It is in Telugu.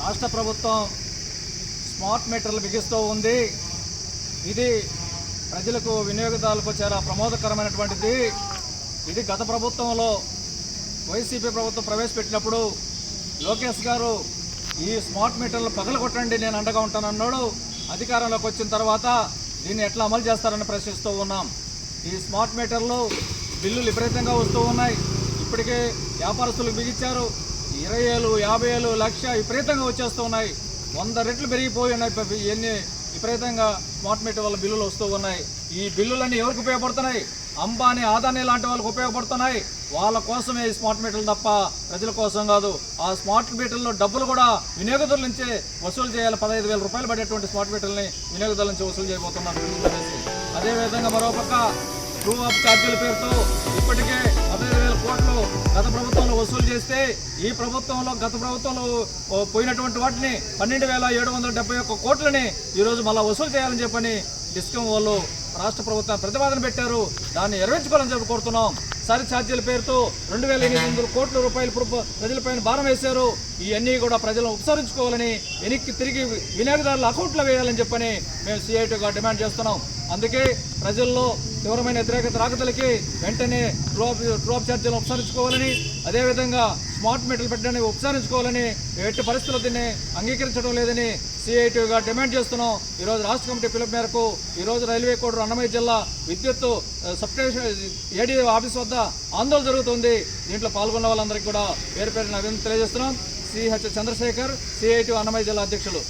రాష్ట్ర ప్రభుత్వం స్మార్ట్ మీటర్లు బిగిస్తూ ఉంది. ఇది ప్రజలకు వినియోగదారులకు చాలా ప్రమోదకరమైనటువంటిది. ఇది గత ప్రభుత్వంలో వైసీపీ ప్రభుత్వం ప్రవేశపెట్టినప్పుడు లోకేష్ గారు ఈ స్మార్ట్ మీటర్లు పగలగొట్టండి నేను అండగా ఉంటానన్నాడు అధికారంలోకి వచ్చిన తర్వాత దీన్ని ఎట్లా అమలు చేస్తారని ప్రశ్నిస్తూ ఉన్నాం. ఈ స్మార్ట్ మీటర్లు బిల్లులు విపరీతంగా వస్తూ ఉన్నాయి. ఇప్పటికే వ్యాపారస్తులకు బిగించారు ఇరవై ఏళ్ళు యాభై ఏళ్ళు లక్ష విపరీతంగా వచ్చేస్తూ ఉన్నాయి. వంద రెట్లు పెరిగిపోయి ఉన్నాయి. ఇవన్నీ విపరీతంగా స్మార్ట్ మీటర్ వల్ల బిల్లులు వస్తూ ఉన్నాయి. ఈ బిల్లులన్నీ ఎవరికి ఉపయోగపడుతున్నాయి? అంబానీ ఆదాని లాంటి వాళ్ళకి ఉపయోగపడుతున్నాయి. వాళ్ళ కోసమే ఈ స్మార్ట్ మీటర్లు తప్ప ప్రజల కోసం కాదు. ఆ స్మార్ట్ మీటర్లో డబ్బులు కూడా వినియోగదారుల నుంచే వసూలు చేయాలి. పదహైదు వేల రూపాయలు పడేటువంటి స్మార్ట్ మీటర్ని వినియోగదారుల నుంచి వసూలు చేయబోతున్నారు అదేవిధంగా మరో అదేవిధంగా మరోపక్క ట్రూ అప్ ఛార్జీల పేరుతో ఇప్పటికే అదే వేల గత ప్రభుత్వంలో వసూలు చేస్తే ఈ ప్రభుత్వంలో గత ప్రభుత్వంలో పోయినటువంటి వాటిని పన్నెండు వేల ఏడు వందల డెబ్బై ఒక్క కోట్లని ఈరోజు మళ్ళీ వసూలు చేయాలని చెప్పని డిస్కమ్ వాళ్ళు రాష్ట్ర ప్రభుత్వం ప్రతిపాదన పెట్టారు. దాన్ని నెరవేర్చుకోవాలని చెప్పి కోరుతున్నాం. సరి ఛార్జీల పేరుతో రెండు వేల ఎనిమిది వందల కోట్ల రూపాయలు ప్రజలపైన భారం వేశారు. ఇవన్నీ కూడా ప్రజలు ఉపసరించుకోవాలని వెనక్కి తిరిగి వినియోగదారుల అకౌంట్లో వేయాలని చెప్పని మేము సిఐటిగా డిమాండ్ చేస్తున్నాం. అందుకే ప్రజల్లో తీవ్రమైన వ్యతిరేకత రాకతలకి వెంటనే డ్రోప్ డ్రోప్ ఛార్జీలను ఉపసరించుకోవాలని అదేవిధంగా స్మార్ట్ మీటర్లు పెట్టడానికి ఉపసంహరించుకోవాలని ఎట్టి పరిస్థితుల్లో దీన్ని అంగీకరించడం లేదని సిఐటిగా డిమాండ్ చేస్తున్నాం. ఈరోజు రాష్ట్ర కమిటీ పిలుపు మేరకు ఈరోజు రైల్వే కోడ్ అన్నమయ్య జిల్లా విద్యుత్ సబ్స్టేషన్ ఏడీ ఆఫీస్ వద్ద ఆందోళన జరుగుతుంది. దీంట్లో పాల్గొన్న వాళ్ళందరికీ కూడా పేరు పేరున అభినందన తెలియజేస్తున్నాం. సిహెచ్ చంద్రశేఖర్ సిఐటి అన్నమయ్య జిల్లా అధ్యక్షులు.